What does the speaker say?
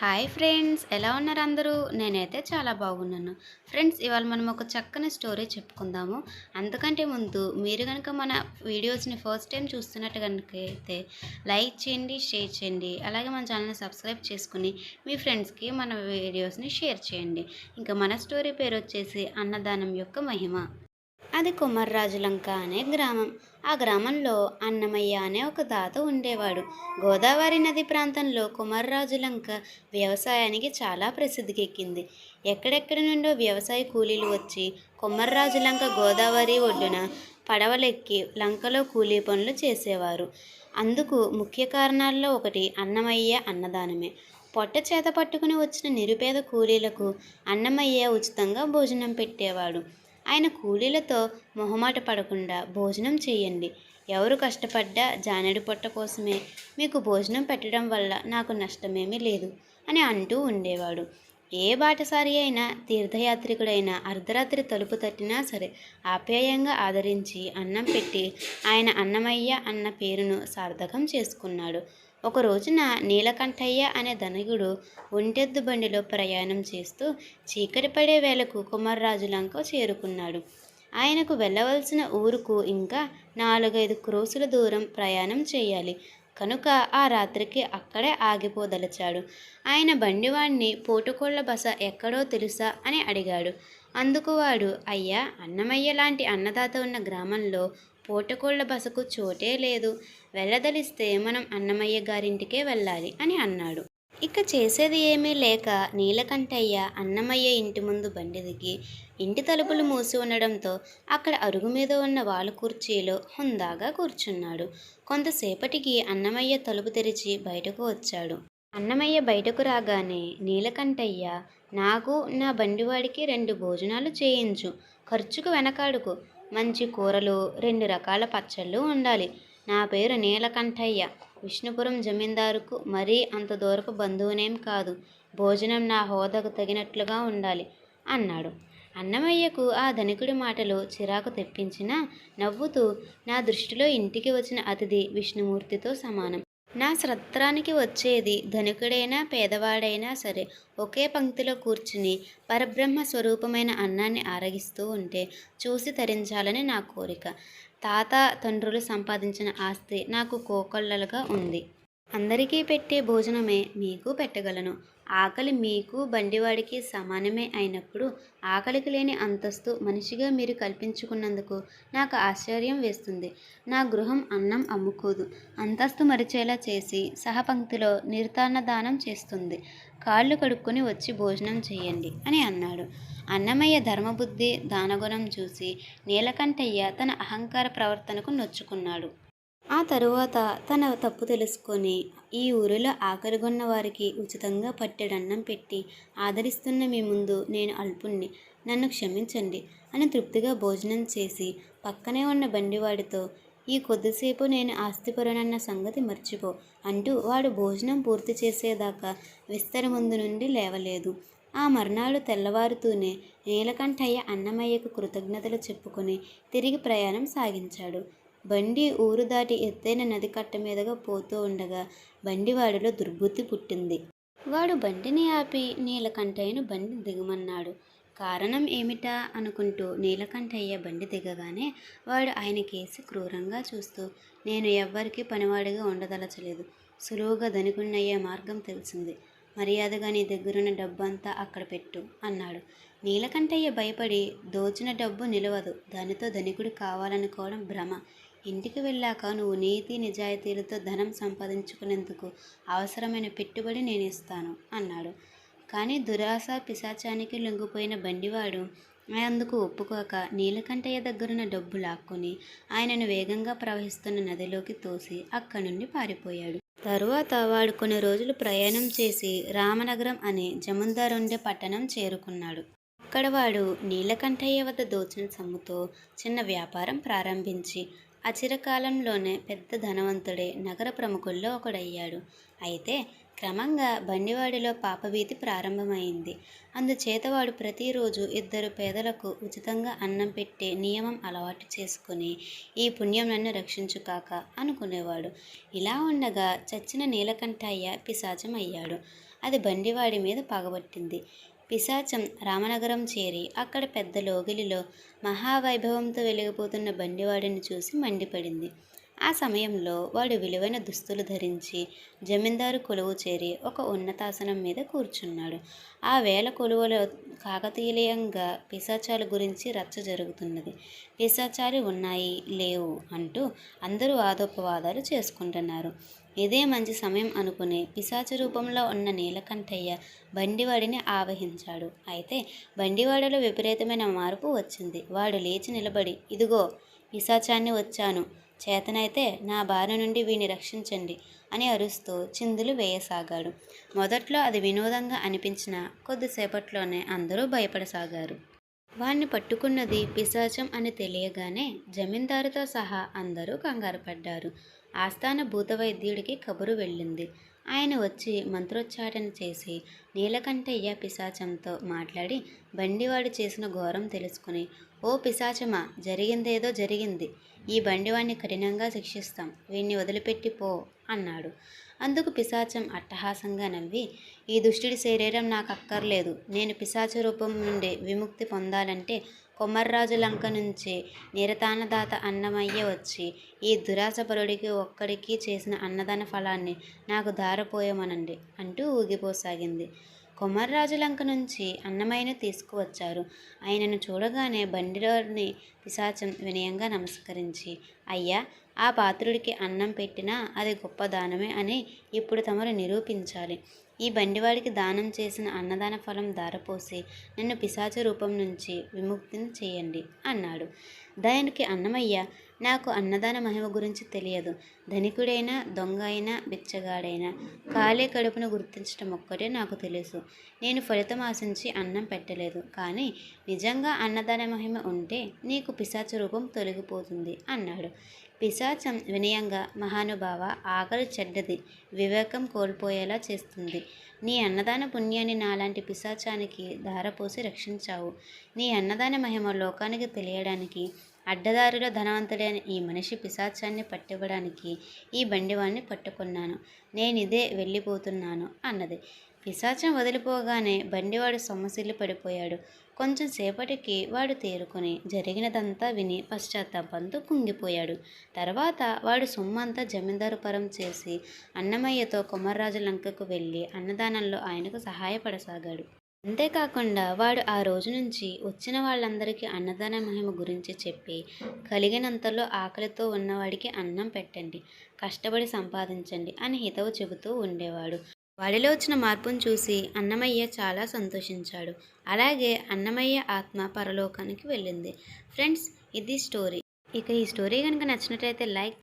Hi friends ఎలా ఉన్నారు అందరూ? నేనైతే చాలా బాగున్నాను. ఫ్రెండ్స్ ఇవాళ మనం ఒక చక్కని స్టోరీ చెప్పుకుందాము. అందుకంటే ముందు మీరు కనుక మన వీడియోస్ని ఫస్ట్ టైం చూస్తున్నట్టు కనుక అయితే లైక్ చేయండి షేర్ చేయండి. అలాగే మన ఛానల్ని సబ్స్క్రైబ్ చేసుకుని మీ ఫ్రెండ్స్కి మన వీడియోస్ని షేర్ చేయండి. ఇంకా మన స్టోరీ పేరు వచ్చేసి అన్నదానం యొక్క మహిమ. అది కుమర్రాజులంక అనే గ్రామం. ఆ గ్రామంలో అన్నమయ్య అనే ఒక తాత ఉండేవాడు. గోదావరి నది ప్రాంతంలో కుమర్రాజులంక వ్యవసాయానికి చాలా ప్రసిద్ధికెక్కింది. ఎక్కడెక్కడి నుండో వ్యవసాయ కూలీలు వచ్చి కుమ్మర్రాజులంక గోదావరి ఒడ్డున పడవలెక్కి లంకలో కూలీ పనులు చేసేవారు. అందుకు ముఖ్య కారణాల్లో ఒకటి అన్నమయ్య అన్నదానమే. పొట్ట చేత పట్టుకుని వచ్చిన నిరుపేద కూలీలకు అన్నమయ్య ఉచితంగా భోజనం పెట్టేవాడు. ఆయన కూలీలతో మొహమాట పడకుండా భోజనం చేయండి. ఎవరు కష్టపడ్డా జానెడు పొట్ట కోసమే మీకు భోజనం పెట్టడం వల్ల నాకు నష్టమేమీ లేదు అని అంటూ ఉండేవాడు. ఏ బాటసారి అయినా తీర్థయాత్రికుడైనా అర్ధరాత్రి తలుపు తట్టినా సరే ఆప్యాయంగా ఆదరించి అన్నం పెట్టి ఆయన అన్నమయ్య అన్న పేరును సార్థకం చేసుకున్నాడు. ఒక రోజున నీలకంఠయ్య అనే ధనికుడు ఒంటెద్దు బండిలో ప్రయాణం చేస్తూ చీకటి పడే వేళకు కుమార్రాజులంక చేరుకున్నాడు. ఆయనకు వెళ్ళవలసిన ఊరుకు ఇంకా నాలుగైదు క్రోసుల దూరం ప్రయాణం చేయాలి. కనుక ఆ రాత్రికి అక్కడే ఆగిపోదలచాడు. ఆయన బండివాణ్ణి పోటుకోళ్ళ బస ఎక్కడో తెలుసా అని అడిగాడు. అందుకు వాడు అయ్యా అన్నమయ్య లాంటి అన్నదాత ఉన్న గ్రామంలో పూటకోళ్ళ బసకు చోటే లేదు. వెళ్ళదలిస్తే మనం అన్నమయ్య గారింటికే వెళ్ళాలి అని అన్నాడు. ఇక చేసేది ఏమీ లేక నీలకంఠయ్య అన్నమయ్య ఇంటి ముందు బండి దిగి ఇంటి తలుపులు మూసి ఉండడంతో అక్కడ అరుగు మీద ఉన్న వాళ్ళ కుర్చీలో హుందాగా కూర్చున్నాడు. కొంతసేపటికి అన్నమయ్య తలుపు తెరిచి బయటకు వచ్చాడు. అన్నమయ్య బయటకు రాగానే నీలకంఠయ్య నాకు నా బండివాడికి రెండు భోజనాలు చేయించు. ఖర్చుకు వెనకాడుకు. మంచి కూరలు రెండు రకాల పచ్చళ్ళు ఉండాలి. నా పేరు నీలకంఠయ్య. విష్ణుపురం జమీందారుకు మరీ అంత దూరపు బంధువునేం కాదు. భోజనం నా హోదాకు తగినట్లుగా ఉండాలి అన్నాడు. అన్నమయ్యకు ఆ ధనికుడి మాటలు చిరాకు తెప్పించినా నవ్వుతూ నా దృష్టిలో ఇంటికి వచ్చిన అతిథి విష్ణుమూర్తితో సమానం. నా సత్రానికి వచ్చేది ధనికుడైనా పేదవాడైనా సరే ఒకే పంక్తిలో కూర్చుని పరబ్రహ్మ స్వరూపమైన అన్నాన్ని ఆరగిస్తూ ఉంటే చూసి తరించాలని నా కోరిక. తాత తండ్రులు సంపాదించిన ఆస్తి నాకు కోకొల్లలుగా ఉంది. అందరికీ పెట్టే భోజనమే మీకు పెట్టగలను. ఆకలి మీకు బండివాడికి సమానమే అయినప్పుడు ఆకలికి లేని అంతస్తు మనిషిగా మీరు కల్పించుకున్నందుకు నాకు ఆశ్చర్యం వేస్తుంది. నా గృహం అన్నం అమ్ముకోదు. అంతస్తు మరిచేలా చేసి సహపంక్తిలో నిర్తాన్నదానం చేస్తుంది. కాళ్ళు కడుక్కొని వచ్చి భోజనం చేయండి అని అన్నాడు. అన్నమయ్య ధర్మబుద్ధి దానగుణం చూసి నీలకంఠయ్య తన అహంకార ప్రవర్తనకు నొచ్చుకున్నాడు. ఆ తరువాత తన తప్పు తెలుసుకొని ఈ ఊరిలో ఆకలిగొన్న వారికి ఉచితంగా పట్టెడన్నం పెట్టి ఆదరిస్తున్న మీ ముందు నేను అల్పుణ్ణి. నన్ను క్షమించండి అని తృప్తిగా భోజనం చేసి పక్కనే ఉన్న బండివాడితో ఈ కొద్దిసేపు నేను ఆస్తిపరునన్న సంగతి మర్చిపో అంటూ వాడు భోజనం పూర్తి చేసేదాకా విస్తర ముందు నుండి లేవలేదు. ఆ మర్నాడు తెల్లవారుతూనే నీలకంఠయ్య అన్నమయ్యకు కృతజ్ఞతలు చెప్పుకొని తిరిగి ప్రయాణం సాగించాడు. బండి ఊరు దాటి ఎత్తైన నది కట్ట మీదుగా పోతూ ఉండగా బండివాడిలో దుర్బుద్ధి పుట్టింది. వాడు బండిని ఆపి నీలకంఠయ్యను బండి దిగమన్నాడు. కారణం ఏమిటా అనుకుంటూ నీలకంఠయ్య బండి దిగగానే వాడు ఆయన కేసి క్రూరంగా చూస్తూ నేను ఎవ్వరికీ పనివాడిగా ఉండదలచలేదు. సులువుగా ధనికున్నయ్యే మార్గం తెలిసింది. మర్యాదగా నీ దగ్గరున్న డబ్బంతా అక్కడ పెట్టు అన్నాడు. నీలకంఠయ్య భయపడి దోచిన డబ్బు నిలవదు. దానితో ధనికుడు కావాలనుకోవడం భ్రమ. ఇంటికి వెళ్ళాక నువ్వు నీతి నిజాయితీలతో ధనం సంపాదించుకునేందుకు అవసరమైన పెట్టుబడి నేను ఇస్తాను అన్నాడు. కానీ దురాశ పిశాచానికి లొంగిపోయిన బండివాడు అందుకు ఒప్పుకోక నీలకంఠయ్య దగ్గరున్న డబ్బు లాక్కొని ఆయనను వేగంగా ప్రవహిస్తున్న నదిలోకి తోసి అక్కడి నుండి పారిపోయాడు. తరువాత వాడు కొన్ని రోజులు ప్రయాణం చేసి రామనగరం అనే జమీందారుండే పట్టణం చేరుకున్నాడు. అక్కడ వాడు నీలకంఠయ్య వద్ద దోచిన సొమ్ముతో చిన్న వ్యాపారం ప్రారంభించి అచిరకాలంలోనే పెద్ద ధనవంతుడే నగర ప్రముఖుల్లో ఒకడయ్యాడు. అయితే క్రమంగా బండివాడిలో పాపభీతి ప్రారంభమైంది. అందుచేతవాడు ప్రతిరోజు ఇద్దరు పేదలకు ఉచితంగా అన్నం పెట్టే నియమం అలవాటు చేసుకుని ఈ పుణ్యం నన్ను రక్షించుకాక అనుకునేవాడు. ఇలా ఉండగా చచ్చిన నీలకంఠయ్య పిశాచం అయ్యాడు అది బండివాడి మీద పగబట్టింది. పిశాచం రామనగరం చేరి అక్కడ పెద్ద లోగిలిలో మహావైభవంతో వెలిగిపోతున్న బండివాడిని చూసి మండిపడింది. ఆ సమయంలో వాడు విలువైన దుస్తులు ధరించి జమీందారు కొలువు చేరి ఒక ఉన్నతాసనం మీద కూర్చున్నాడు. ఆ వేల కొలువులో కాకతీయంగా పిశాచాల గురించి రచ్చ జరుగుతున్నది. పిశాచాలు ఉన్నాయి లేవు అంటూ అందరూ వాదోపవాదాలు చేసుకుంటున్నారు. ఇదే మంచి సమయం అనుకుని పిశాచ రూపంలో ఉన్న నీలకంఠయ్య బండివాడిని ఆవహించాడు. అయితే బండివాడలో విపరీతమైన మార్పు వచ్చింది. వాడు లేచి నిలబడి ఇదిగో పిశాచాన్ని వచ్చాను. చేతనైతే నా బారి నుండి వీని రక్షించండి అని అరుస్తూ చిందులు వేయసాగాడు. మొదట్లో అది వినోదంగా అనిపించిన కొద్దిసేపట్లోనే అందరూ భయపడసాగారు. వాణ్ణి పట్టుకున్నది పిశాచం అని తెలియగానే జమీందారుతో సహా అందరూ కంగారు పడ్డారు ఆస్థాన భూతవైద్యుడికి కబురు వెళ్ళింది. ఆయన వచ్చి మంత్రోచ్చారణ చేసి నీలకంఠయ్య పిశాచంతో మాట్లాడి బండివాడు చేసిన ఘోరం తెలుసుకుని ఓ పిశాచమా జరిగిందేదో జరిగింది. ఈ బండివాణ్ణి కఠినంగా శిక్షిస్తాం. వీణ్ణి వదిలిపెట్టి పో అన్నాడు. అందుకు పిశాచం అట్టహాసంగా నవ్వి ఈ దుష్టుడి శరీరం నాకు అక్కర్లేదు నేను పిశాచ రూపం నుండి విముక్తి పొందాలంటే కొమర్రాజు లంక నుంచి నిరతానదాత అన్నమయ్య వచ్చి ఈ దురాశపరుడికి ఒక్కడికి చేసిన అన్నదాన ఫలాన్ని నాకు దారపోయమనండి అంటూ ఊగిపోసాగింది. కొమర్రాజు లంక నుంచి అన్నమయ్యను తీసుకువచ్చారు. ఆయనను చూడగానే బండిలోని పిశాచం వినయంగా నమస్కరించి అయ్యా ఆ పాత్రుడికి అన్నం పెట్టినా అది గొప్ప దానమే అని ఇప్పుడు తమరు నిరూపించాలి. ఈ బండివాడికి దానం చేసిన అన్నదాన ఫలం దారపోసి నన్ను పిశాచ రూపం నుంచి విముక్తిని చేయండి అన్నాడు. దానికి అన్నమయ్య నాకు అన్నదాన మహిమ గురించి తెలియదు. ధనికుడైనా దొంగ అయినా బిచ్చగాడైనా ఖాళీ కడుపును గుర్తించడం ఒక్కటే నాకు తెలుసు. నేను ఫలితం ఆశించి అన్నం పెట్టలేదు. కానీ నిజంగా అన్నదాన మహిమ ఉంటే నీకు పిశాచ రూపం తొలగిపోతుంది అన్నాడు. పిశాచం వినయంగా మహానుభావ ఆకలి చెడ్డది. వివేకం కోల్పోయేలా చేస్తుంది. నీ అన్నదాన పుణ్యాన్ని నాలాంటి పిశాచానికి ధారపోసి రక్షించావు. నీ అన్నదాన మహిమ లోకానికి తెలియడానికి అడ్డదారిలో ధనవంతుడైన ఈ మనిషి పిశాచాన్ని పట్టివ్వడానికి ఈ బండివాణ్ణి పట్టుకున్నాను. నేనిదే వెళ్ళిపోతున్నాను అన్నది. పిశాచం వదిలిపోగానే బండివాడు సొమ్మసిల్లి పడిపోయాడు. కొంచెం సేపటికి వాడు తేరుకొని జరిగినదంతా విని పశ్చాత్తాపంతో కుంగిపోయాడు. తర్వాత వాడు సొమ్మంతా జమీందారు పరం చేసి అన్నమయ్యతో కొమర్రాజు లంకకు వెళ్ళి అన్నదానంలో ఆయనకు సహాయపడసాగాడు. అంతేకాకుండా వాడు ఆ రోజు నుంచి వచ్చిన వాళ్ళందరికీ అన్నదాన మహిమ గురించి చెప్పి కలిగినంతలో ఆకలితో ఉన్నవాడికి అన్నం పెట్టండి కష్టపడి సంపాదించండి అని హితవు చెబుతూ ఉండేవాడు. వాడిలో వచ్చిన మార్పును చూసి అన్నమయ్య చాలా సంతోషించాడు. అలాగే అన్నమయ్య ఆత్మ పరలోకానికి వెళ్ళింది. ఫ్రెండ్స్ ఇది స్టోరీ. ఇక ఈ స్టోరీ కనుక నచ్చినట్లయితే లైక్